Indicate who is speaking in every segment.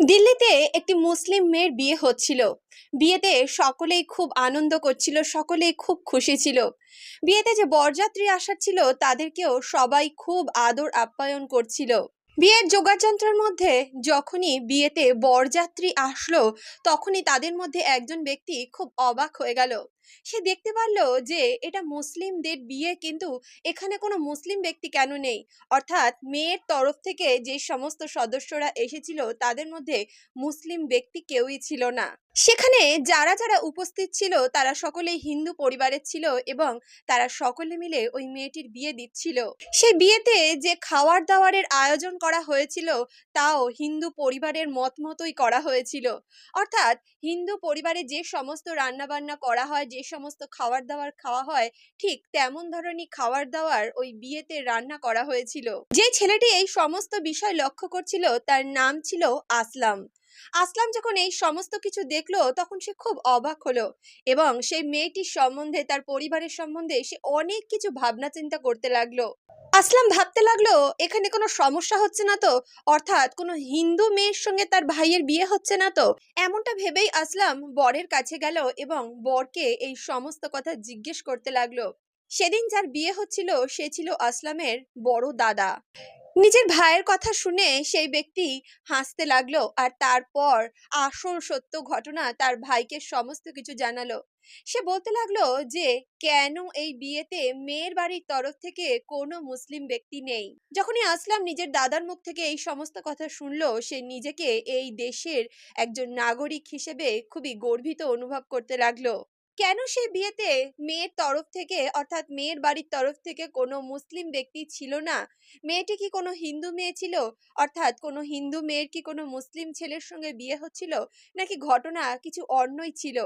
Speaker 1: দিল্লিতে একটি মুসলিম মেয়ের বিয়ে হচ্ছিল। বিয়েতে সকলেই খুব আনন্দ করছিল, সকলেই খুব খুশি ছিল। বিয়েতে যে বরযাত্রী আসার ছিল, তাদেরকেও সবাই খুব আদর আপ্যায়ন করছিল। বিয়ের যোগাযন্ত্রের মধ্যে যখনই বিয়েতে বরযাত্রী আসলো, তখনই তাদের মধ্যে একজন ব্যক্তি খুব অবাক হয়ে গেল। সে দেখতে পারল যে এটা মুসলিমদের বিয়ে কিন্তু এখানে কোনো মুসলিম ব্যক্তি কেন নেই। অর্থাৎ মেয়ের তরফ থেকে যে সমস্ত সদস্যরা এসেছিল তাদের মধ্যে মুসলিম ব্যক্তি কেউই ছিল না। সেখানে যারা যারা উপস্থিত ছিল তারা সকলেই হিন্দু পরিবারের ছিল এবং তারা সকলে মিলে ওই মেয়েটির বিয়ে দিচ্ছিল। সেই বিয়েতে যে খাওয়ার দাওয়ারের আয়োজন করা হয়েছিল তাও হিন্দু পরিবারের মত মতোই করা হয়েছিল। অর্থাৎ হিন্দু পরিবারে যে সমস্ত রান্না বান্না করা হয়, যে সমস্ত খাবার দাবার খাওয়া হয়, ঠিক তেমন ধরনের খাবার দাবার ওই বিয়েতে রান্না করা হয়েছিল। যে ছেলেটি এই সমস্ত বিষয় লক্ষ্য করছিল, তার নাম ছিল আসলাম। আসলাম যখন এই সমস্ত কিছু দেখল, তখন সে খুব অবাক হলো এবং সেই মেয়েটির সম্বন্ধে, তার পরিবারের সম্বন্ধে সে অনেক কিছু ভাবনা চিন্তা করতে লাগল। আসলাম ভাবতে লাগল, এখানে কোনো সমস্যা হচ্ছে না তো? অর্থাৎ কোনো হিন্দু মেয়ের সঙ্গে তার ভাইয়ের বিয়ে হচ্ছে না তো? এমনটা ভেবেই আসলাম বরের কাছে গেল এবং বরকে এই সমস্ত কথা জিজ্ঞেস করতে লাগল। সেদিন যার বিয়ে হচ্ছিল, সে ছিল আসলামের বড় দাদা। নিজের ভাইয়ের কথা শুনে সেই ব্যক্তি হাসতে লাগল আর তারপর আসল সত্য ঘটনা তার ভাইকে সমস্ত কিছু জানালো। সে বলতে লাগল যে, কেন এই বিয়েতে মেয়ের বাড়ির তরফ থেকে কোনো মুসলিম ব্যক্তি নেই? যখনই আসলাম, নিজের দাদার মুখ থেকে এই সমস্ত কথা শুনলো, সে নিজেকে এই দেশের একজন নাগরিক হিসেবে খুবই গর্বিত অনুভব করতে লাগল। কেন সে বিয়েতে মেয়ের তরফ থেকে, অর্থাৎ মেয়ের বাড়ির তরফ থেকে কোনো মুসলিম ব্যক্তি ছিল না? মেয়েটি কি কোনো হিন্দু মেয়ে ছিল? অর্থাৎ কোনো হিন্দু মেয়ের কি কোনো মুসলিম ছেলের সঙ্গে বিয়ে হচ্ছিল? নাকি ঘটনা কিছু অন্যই ছিল?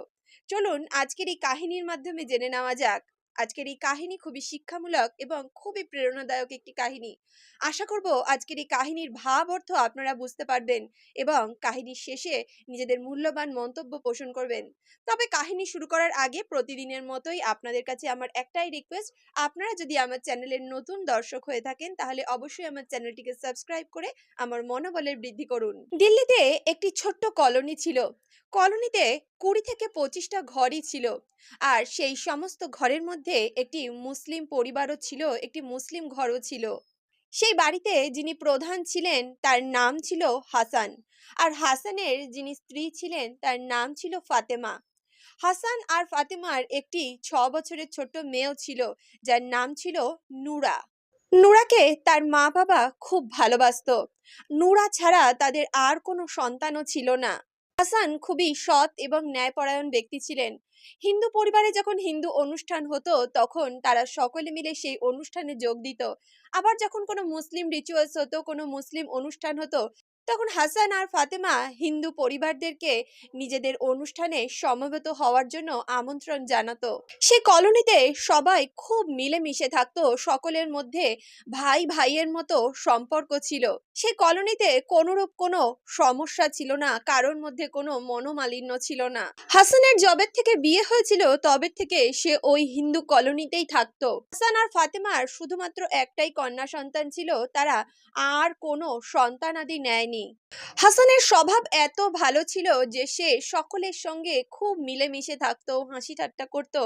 Speaker 1: চলুন আজকের এই কাহিনীর মাধ্যমে জেনে নেওয়া যাক। আজকের এই কাহিনী খুবই শিক্ষামূলক এবং খুবই প্রেরণাদায়ক একটি কাহিনী। আশা করব আজকের এই কাহিনীর ভাব অর্থ আপনারা বুঝতে পারবেন এবং কাহিনীর শেষে নিজেদের মূল্যবান মন্তব্য পোষণ করবেন। তবে কাহিনী শুরু করার আগে প্রতিদিনের মতোই আপনাদের কাছে আমার একটাই রিকোয়েস্ট আপনারা যদি আমার চ্যানেলের নতুন দর্শক হয়ে থাকেন তাহলে অবশ্যই আমার চ্যানেলটিকে সাবস্ক্রাইব করে আমার মনোবলের বৃদ্ধি করুন। দিল্লিতে একটি ছোট্ট কলোনি ছিল। কলোনিতে কুড়ি থেকে পঁচিশটা ঘরই ছিল। আর সেই সমস্ত ঘরের মধ্যে একটি মুসলিম পরিবারও ছিল, একটি মুসলিম ঘরও ছিল। সেই বাড়িতে যিনি প্রধান ছিলেন, তার নাম ছিল হাসান। আর হাসানের যিনি স্ত্রী ছিলেন, তার নাম ছিল ফাতেমা। হাসান আর ফাতেমার একটি ছ বছরের ছোট্ট মেয়েও ছিল, যার নাম ছিল নুরা। নুরাকে তার মা বাবা খুব ভালোবাসতো। নুরা ছাড়া তাদের আর কোনো সন্তানও ছিল না। হাসান খুবই সৎ এবং ন্যায়পরায়ণ ব্যক্তি ছিলেন। হিন্দু পরিবারে যখন হিন্দু অনুষ্ঠান হতো, তখন তারা সকলে মিলে সেই অনুষ্ঠানে যোগ দিত। আবার যখন কোনো মুসলিম রিচুয়ালস হতো, কোনো মুসলিম অনুষ্ঠান হতো তখন হাসান আর ফাতেমা হিন্দু পরিবারদেরকে নিজেদের অনুষ্ঠানে সমবেত হওয়ার জন্য আমন্ত্রণ জানাতো। সে কলোনিতে সবাই খুব মিলেমিশে থাকতো, সকলের মধ্যে ভাই ভাইয়ের মতো সম্পর্ক ছিল। সে কলোনিতে কোনোরূপ কোনো সমস্যা ছিল না, কারোর মধ্যে কোনো মনোমালিন্য ছিল না। হাসানের জবের থেকে বিয়ে হয়েছিল, তবে থেকে সে ওই হিন্দু কলোনিতেই থাকতো। হাসান আর ফাতেমার শুধুমাত্র একটাই কন্যা সন্তান ছিল, তারা আর কোনো সন্তানাদি নেয়নি। হাসানের স্বভাব এত ভালো ছিল যে সে সকলের সঙ্গে খুব মিলেমিশে থাকতো হাসি ঠাট্টা করত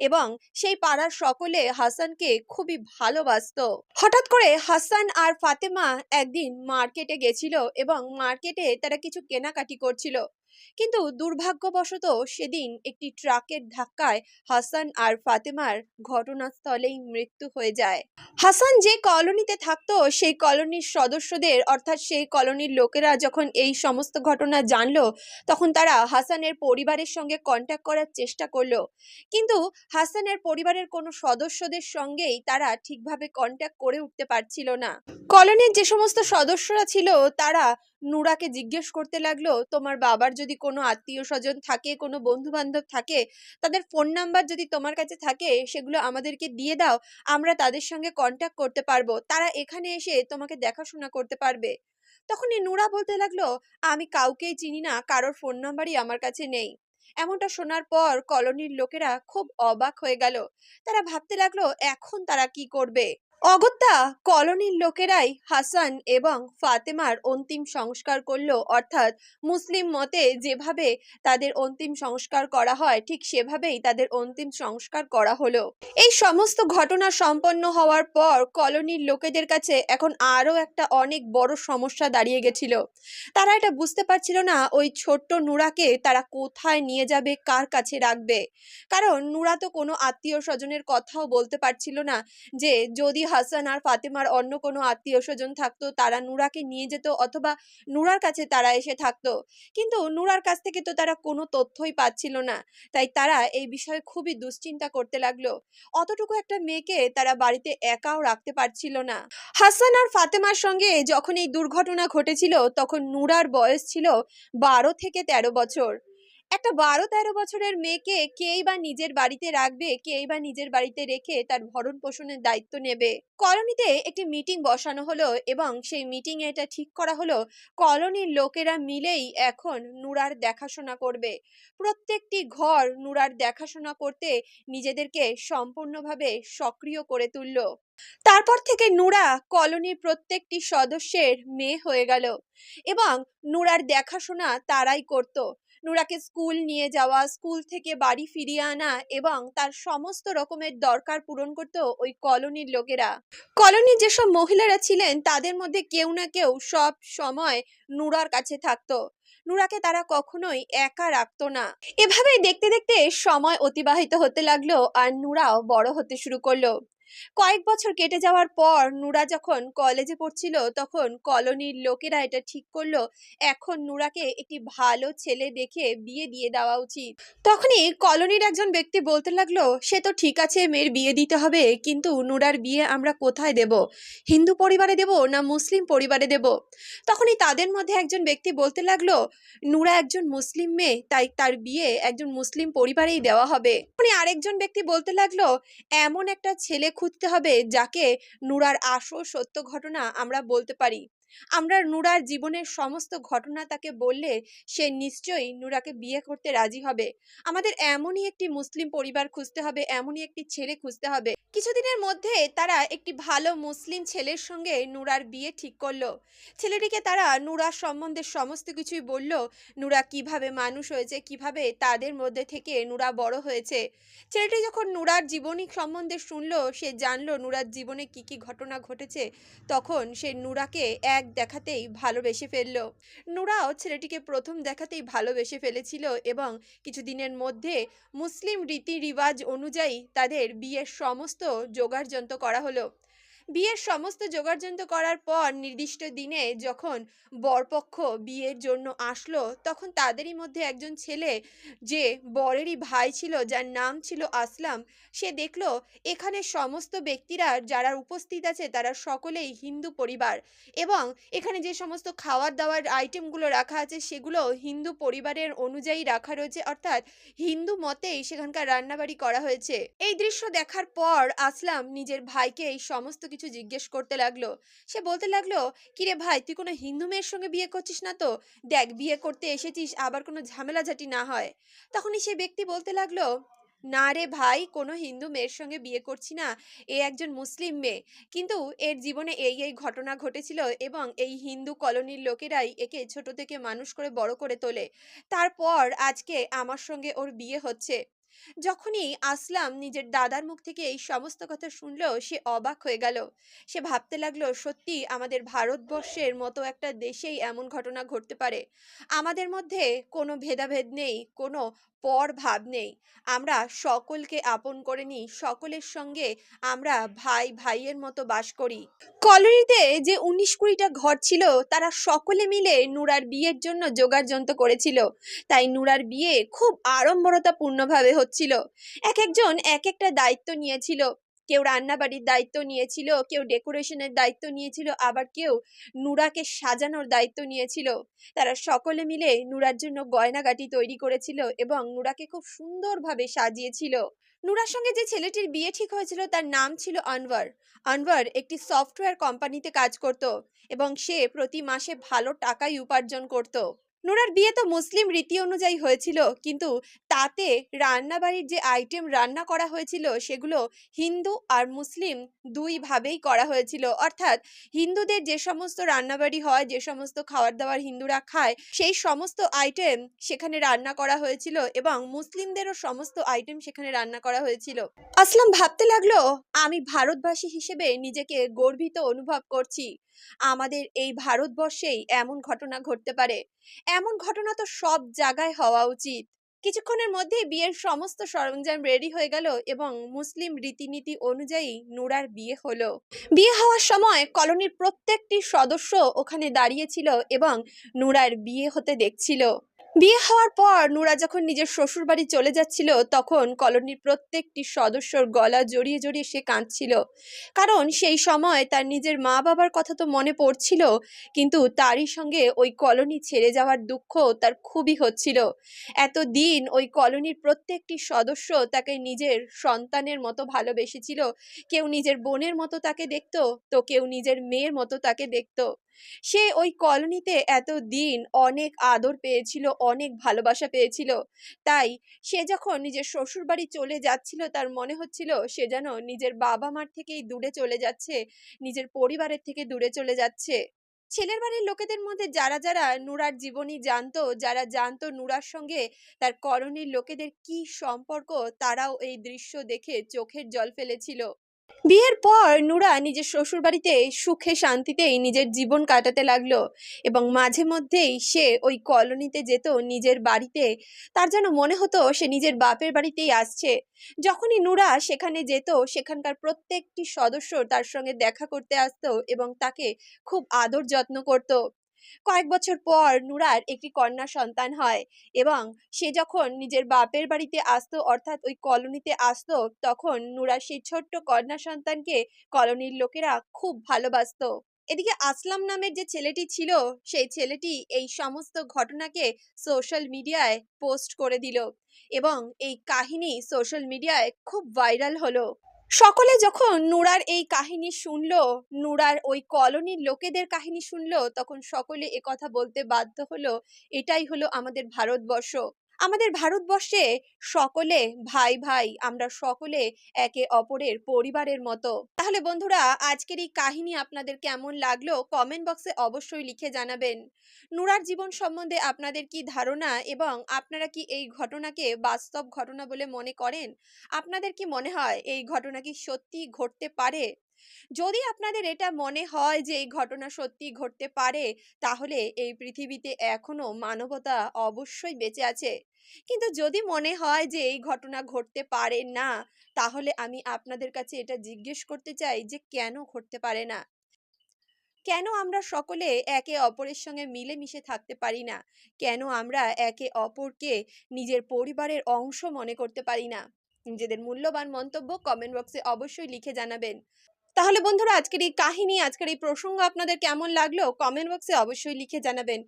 Speaker 1: এবং সেই পাড়ার সকলে হাসানকে খুবই ভালোবাসত। হঠাৎ করে হাসান আর ফাতেমা একদিন মার্কেটে গেছিল এবং মার্কেটে তারা কিছু কেনাকাটি করছিল। কিন্তু দুর্ভাগ্যবশত সেদিন একটি ট্রাকের ধাক্কায় হাসান আর ফাতেমার ঘটনাস্থলেই মৃত্যু হয়ে যায়। হাসান যে কলোনিতে থাকতো, সেই কলোনির সদস্যদের, অর্থাৎ সেই কলোনির লোকেরা যখন এই সমস্ত ঘটনা জানলো, তখন তারা হাসানের পরিবারের সঙ্গে কন্ট্যাক্ট করার চেষ্টা করল। কিন্তু হাসানের পরিবারের কোনো সদস্যদের সঙ্গেই তারা ঠিকভাবে কন্ট্যাক্ট করে উঠতে পারছিল না। কলোনির যে সমস্ত সদস্যরা ছিল, তারা নুরাকে জিজ্ঞেস করতে লাগল, তোমার বাবার যদি কোনো আত্মীয় স্বজন থাকে, কোনো বন্ধু বান্ধব থাকে, তাদের ফোন নাম্বার যদি তোমার কাছে থাকে, সেগুলো আমাদেরকে দিয়ে দাও, আমরা তাদের সঙ্গে কন্ট্যাক্ট করতে পারব। তারা এখানে এসে তোমাকে দেখাশোনা করতে পারবে। তখনই নুরা বলতে লাগল, আমি কাউকেই চিনি না, কারোর ফোন নাম্বারই আমার কাছে নেই। এমনটা শোনার পর কলোনির লোকেরা খুব অবাক হয়ে গেল। তারা ভাবতে লাগল, এখন তারা কি করবে? অগত্যা, কলোনির লোকেরাই হাসান এবং ফাতেমার অন্তিম সংস্কার করল। অর্থাৎ মুসলিম মতে যেভাবে তাদের অন্তিম সংস্কার করা হয়, ঠিক সেভাবেই তাদের অন্তিম সংস্কার করা হলো। এই সমস্ত ঘটনা সম্পন্ন হওয়ার পর কলোনির লোকেদের কাছে এখন আরও একটা অনেক বড় সমস্যা দাঁড়িয়ে গেছিল। তারা এটা বুঝতে পারছিল না, ওই ছোট্ট নুরাকে তারা কোথায় নিয়ে যাবে, কার কাছে রাখবে। কারণ নুরা তো কোনো আত্মীয় স্বজনের কথাও বলতে পারছিল না যে যদি হাসান আর ফাতেমার অন্য কোনো আত্মীয় স্বজন থাকতো, তারা নুরাকে নিয়ে যেত অথবা নুরার কাছে তারা এসে থাকতো। কিন্তু নুরার কাছ থেকে তো তারা কোনো তথ্যই পাচ্ছিল না। তাই তারা এই বিষয়ে খুবই দুশ্চিন্তা করতে লাগল। অতটুকু একটা মেয়েকে তারা বাড়িতে একাও রাখতে পারছিল না। হাসান আর ফাতেমার সঙ্গে যখন এই দুর্ঘটনা ঘটেছিল, তখন নুরার বয়স ছিল বারো থেকে তেরো বছর। একটা বারো তেরো বছরের মেয়েকে কেই বা নিজের বাড়িতে রাখবে, কেই বা নিজের বাড়িতে রেখে তার ভরণ পোষণের দায়িত্ব নেবে? কলোনিতে একটি মিটিং বসানো হলো এবং সেই মিটিং এটা ঠিক করা হলো, কলোনির লোকেরা মিলেই এখন নুরার দেখাশোনা করবে। প্রত্যেকটি ঘর নুরার দেখাশোনা করতে নিজেদেরকে সম্পূর্ণভাবে সক্রিয় করে তুললো। তারপর থেকে নুরা কলোনির প্রত্যেকটি সদস্যের মেয়ে হয়ে গেল এবং নুরার দেখাশোনা তারাই করত। নুরাকে স্কুল নিয়ে যাওয়া, স্কুল থেকে বাড়ি ফিরিয়ে আনা এবং তার সমস্ত রকমের দরকার পূরণ করত ওই কলোনির লোকেরা। কলোনির যেসব মহিলারা ছিলেন, তাদের মধ্যে কেউ না কেউ সব সময় নুরার কাছে থাকতো। নুরাকে তারা কখনোই একা রাখতো না। এভাবেই দেখতে দেখতে সময় অতিবাহিত হতে লাগল আর নুরাও বড় হতে শুরু করল। কয়েক বছর কেটে যাওয়ার পর নুরা যখন কলেজে পড়ছিল, তখন কলোনির লোকেরা এটা ঠিক করল, এখন নুরাকে একটি ভালো ছেলে দেখে বিয়ে দিয়ে দেওয়া উচিত। তখনই কলোনির একজন ব্যক্তি বলতে লাগল, সে তো ঠিক আছে, মেয়ের বিয়ে দিতে হবে, কিন্তু নুরার বিয়ে আমরা কোথায় দেব? হিন্দু পরিবারে দেব না মুসলিম পরিবারে দেব? তখনই তাদের মধ্যে একজন ব্যক্তি বলতে লাগল, নুরা একজন মুসলিম মেয়ে, তাই তার বিয়ে একজন মুসলিম পরিবারেই দেওয়া হবে। তখনই আরেকজন ব্যক্তি বলতে লাগল, এমন একটা ছেলে খুঁজতে হবে যাকে নুরার আসল সত্য ঘটনা আমরা বলতে পারি। আমরা নুরার জীবনের সমস্ত ঘটনা তাকে বললে সে নিশ্চয়ই নুরাকে বিয়ে করতে রাজি হবে। আমাদের এমনই একটি মুসলিম পরিবার খুঁজতে হবে, এমনই একটি ছেলে খুঁজতে হবে। কিছুদিনের মধ্যে তারা একটি ভালো মুসলিম ছেলের সঙ্গে নুরার বিয়ে ঠিক করল। ছেলেটিকে তারা নুরার সম্বন্ধে সমস্ত কিছুই বলল, নুরা কীভাবে মানুষ হয়েছে, কীভাবে তাদের মধ্যে থেকে নুরা বড় হয়েছে। ছেলেটি যখন নুরার জীবনী সম্বন্ধে শুনলো, সে জানলো নুরার জীবনে কি কি ঘটনা ঘটেছে, তখন সে নুরাকে এক দেখাতেই ভালোবেসে ফেলল। নুরাও ছেলেটিকে প্রথম দেখাতেই ভালোবেসে ফেলেছিল এবং কিছুদিনের মধ্যে মুসলিম রীতি রিওয়াজ অনুযায়ী তাদের বিয়ের সমস্ত জোগাড়যন্ত্র করা হলো। বিয়ের সমস্ত জোগাড়যন্ত্র করার পর নির্দিষ্ট দিনে যখন বরপক্ষ বিয়ের জন্য আসলো, তখন তাদেরই মধ্যে একজন ছেলে যে বরেরই ভাই ছিল, যার নাম ছিল আসলাম, সে দেখল এখানে সমস্ত ব্যক্তিরা যারা উপস্থিত আছে তারা সকলেই হিন্দু পরিবার এবং এখানে যে সমস্ত খাওয়ার দাওয়ার আইটেমগুলো রাখা আছে সেগুলো হিন্দু পরিবারের অনুযায়ী রাখা রয়েছে, অর্থাৎ হিন্দু মতেই সেখানকার রান্নাবাড়ি করা হয়েছে। এই দৃশ্য দেখার পর আসলাম নিজের ভাইকে এই সমস্ত কিছু জিজ্ঞেস করতে লাগল। সে বলতে লাগল, কিরে ভাই, তুই কোনো হিন্দু মেয়ের সঙ্গে বিয়ে করছিস না তো? দেখ, বিয়ে করতে এসেছিস, আবার কোনো ঝামেলাঝাটি না হয়। তখনই সে ব্যক্তি বলতে লাগল, না রে ভাই, কোনো হিন্দু মেয়ের সঙ্গে বিয়ে করছি না, এ একজন মুসলিম মেয়ে। কিন্তু এর জীবনে এই এই ঘটনা ঘটেছিল এবং এই হিন্দু কলোনির লোকেরাই একে ছোট থেকে মানুষ করে বড় করে তোলে। তারপর আজকে আমার সঙ্গে ওর বিয়ে হচ্ছে। যখনই আসলাম, নিজের দাদার মুখ থেকে এই সমস্ত কথা শুনলো সে অবাক হয়ে গেল। সে ভাবতে লাগল, সত্যি আমাদের ভারতবর্ষের মতো একটা দেশেই এমন ঘটনা ঘটতে পারে। আমাদের মধ্যে কোনো ভেদাভেদ নেই, কোনো পর ভাব নেই। আমরা সকলকে আপন করে নিই, সকলের সঙ্গে আমরা ভাই ভাইয়ের মতো বাস করি। কলোনিতে যে উনিশ কুড়িটা ঘর ছিল, তারা সকলে মিলে নুরার বিয়ের জন্য যোগাড়যন্ত্র করেছিল। তাই নুরার বিয়ে খুব আড়ম্বরতাপূর্ণভাবে হচ্ছিল। এক একজন এক একটা দায়িত্ব নিয়েছিল। কেউ রান্নাবাড়ির দায়িত্ব নিয়েছিল, কেউ ডেকোরেশনের দায়িত্ব নিয়েছিল, আবার কেউ নুরাকে সাজানোর দায়িত্ব নিয়েছিল। তারা সকলে মিলে নুরার জন্য গয়নাগাটি তৈরি করেছিল এবং নুরাকে খুব সুন্দরভাবে সাজিয়েছিল। নুরার সঙ্গে যে ছেলেটির বিয়ে ঠিক হয়েছিল তার নাম ছিল আনওয়ার। আনওয়ার একটি সফটওয়্যার কোম্পানিতে কাজ করত এবং সে প্রতি মাসে ভালো টাকাই উপার্জন করত। নুরার বিয়ে তো মুসলিম রীতি অনুযায়ী হয়েছিল, কিন্তু তাতে রান্নাবাড়ির যে আইটেম রান্না করা হয়েছিল সেগুলো হিন্দু আর মুসলিম দুইভাবেই করা হয়েছিল। অর্থাৎ হিন্দুদের যে সমস্ত রান্নাবাড়ি হয়, যে সমস্ত খাবার দাবার হিন্দুরা খায়, সেই সমস্ত আইটেম সেখানে রান্না করা হয়েছিল এবং মুসলিমদেরও সমস্ত আইটেম সেখানে রান্না করা হয়েছিল। আসলাম, ভাবতে লাগল আমি ভারতবাসী হিসেবে নিজেকে গর্বিত অনুভব করছি। আমাদের এই ভারতবর্ষেই এমন ঘটনা ঘটতে পারে। এমন ঘটনা তো সব জায়গায় হওয়া উচিত। কিছুক্ষণের মধ্যেই বিয়ের সমস্ত সরঞ্জাম রেডি হয়ে গেল এবং মুসলিম রীতিনীতি অনুযায়ী নুরার বিয়ে হলো। বিয়ে হওয়ার সময় কলোনির প্রত্যেকটি সদস্য ওখানে দাঁড়িয়েছিল এবং নুরার বিয়ে হতে দেখছিল। বিয়ে হওয়ার পর নুরা যখন নিজের শ্বশুর বাড়ি চলে যাচ্ছিল, তখন কলোনির প্রত্যেকটি সদস্যর গলা জড়িয়ে জড়িয়ে সে কাঁদছিল। কারণ সেই সময় তার নিজের মা বাবার কথা তো মনে পড়ছিল, কিন্তু তারই সঙ্গে ওই কলোনি ছেড়ে যাওয়ার দুঃখ তার খুবই হচ্ছিল। এতদিন ওই কলোনির প্রত্যেকটি সদস্য তাকে নিজের সন্তানের মতো ভালোবেসেছিল। কেউ নিজের বোনের মতো তাকে দেখতো, তো কেউ নিজের মেয়ের মতো তাকে দেখতো। সে ওই কলোনিতে এত দিন অনেক আদর পেয়েছিল অনেক ভালোবাসা পেয়েছিল। তাই সে যখন নিজের শ্বশুর বাড়ি চলে যাচ্ছিল, তার মনে হচ্ছিল সে যেন নিজের বাবা মার থেকেই দূরে চলে যাচ্ছে, নিজের পরিবারের থেকে দূরে চলে যাচ্ছে। ছেলের বাড়ির লোকেদের মধ্যে যারা যারা নুরার জীবনী জানতো, যারা জানতো নুরার সঙ্গে তার করণীর লোকেদের কি সম্পর্ক, তারাও এই দৃশ্য দেখে চোখের জল ফেলেছিল। বিয়ের পর নুরা নিজের শ্বশুর বাড়িতে সুখে শান্তিতেই নিজের জীবন কাটাতে লাগল এবং মাঝে মধ্যেই সে ওই কলোনিতে যেত নিজের বাড়িতে। তার যেন মনে হতো সে নিজের বাপের বাড়িতেই আসছে। যখনই নুরা সেখানে যেত, সেখানকার প্রত্যেকটি সদস্য তার সঙ্গে দেখা করতে আসতো এবং তাকে খুব আদর যত্ন করত। কয়েক বছর পর নুরার একটি কন্যা সন্তান হয় এবং সে যখন নিজের বাপের বাড়িতে আসতো, অর্থাৎ ওই কলোনিতে আসতো, তখন নুরা সেই ছোট্ট কন্যা সন্তানকে কলোনির লোকেরা খুব ভালোবাসতো। এদিকে আসলাম নামের যে ছেলেটি ছিল, সেই ছেলেটি এই সমস্ত ঘটনাকে সোশ্যাল মিডিয়ায় পোস্ট করে দিল এবং এই কাহিনী সোশ্যাল মিডিয়ায় খুব ভাইরাল হলো। সকলে যখন নুরার এই কাহিনী শুনল, নুরার ওই কলোনির লোকেদের কাহিনী শুনল, তখন সকলে কথা বলতে বাধ্য হলো, এটাই হলো আমাদের ভারতবর্ষ। আমাদের ভারতবর্ষে সকলে, ভাই ভাই, আমরা সকলে একে অপরের পরিবারের মতো। তাহলে বন্ধুরা, আজকের এই কাহিনী আপনাদের কেমন লাগল কমেন্ট বক্সে অবশ্যই লিখে জানাবেন। নুরার জীবন সম্বন্ধে আপনাদের কি ধারণা এবং আপনারা কি এই ঘটনাকে বাস্তব ঘটনা বলে মনে করেন? আপনাদের কি মনে হয় এই ঘটনা কি সত্যি ঘটতে পারে? যদি আপনাদের এটা মনে হয় যে, এই ঘটনা সত্যি ঘটতে পারে, তাহলে এই পৃথিবীতে এখনও মানবতা অবশ্যই বেঁচে আছে। কিন্তু যদি মনে হয় যে, এই ঘটনা ঘটতে পারে না, তাহলে আমি আপনাদের কাছে এটা জিজ্ঞেস করতে চাই যে, কেন ঘটতে পারে না? কেন আমরা সকলে একে অপরের সঙ্গে মিলেমিশে থাকতে পারি না? কেন আমরা একে অপরকে নিজের পরিবারের অংশ মনে করতে পারি না? নিজেদের মূল্যবান মন্তব্য কমেন্ট বক্সে অবশ্যই লিখে জানাবেন। তাহলে বন্ধুরা, আজকের এই কাহিনী, আজকের এই প্রসঙ্গ আপনাদের কেমন লাগল? কমেন্ট বক্সে অবশ্যই লিখে জানাবেন।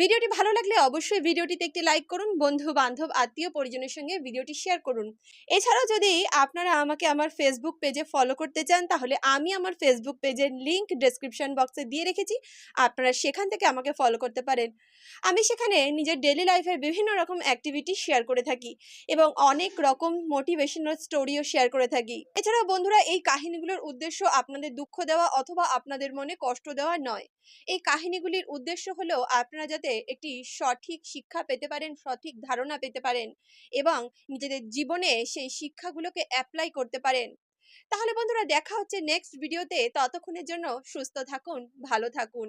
Speaker 1: ভিডিওটি ভালো লাগলে অবশ্যই ভিডিওটিতে একটি লাইক করুন বন্ধু বান্ধব আত্মীয় পরিজনের সঙ্গে ভিডিওটি শেয়ার করুন। এছাড়াও যদি আপনারা আমাকে আমার ফেসবুক পেজে ফলো করতে চান, তাহলে আমি আমার ফেসবুক পেজের লিংক ডেসক্রিপশন বক্সে দিয়ে রেখেছি। আপনারা সেখান থেকে আমাকে ফলো করতে পারেন। আমি সেখানে নিজের ডেলি লাইফের বিভিন্ন রকম অ্যাক্টিভিটি শেয়ার করে থাকি এবং অনেক রকম মোটিভেশনাল স্টোরিও শেয়ার করে থাকি। এছাড়াও বন্ধুরা, এই কাহিনীগুলোর উদ্দেশ্য আপনাদের দুঃখ দেওয়া অথবা আপনাদের মনে কষ্ট দেওয়া নয়। এই কাহিনীগুলির উদ্দেশ্য হলো আপনারা যাতে একটি সঠিক শিক্ষা পেতে পারেন, সঠিক ধারণা পেতে পারেন এবং নিজেদের জীবনে সেই শিক্ষাগুলোকে অ্যাপ্লাই করতে পারেন। তাহলে বন্ধুরা দেখা হচ্ছে নেক্সট ভিডিওতে ততক্ষণের জন্য সুস্থ থাকুন, ভালো থাকুন।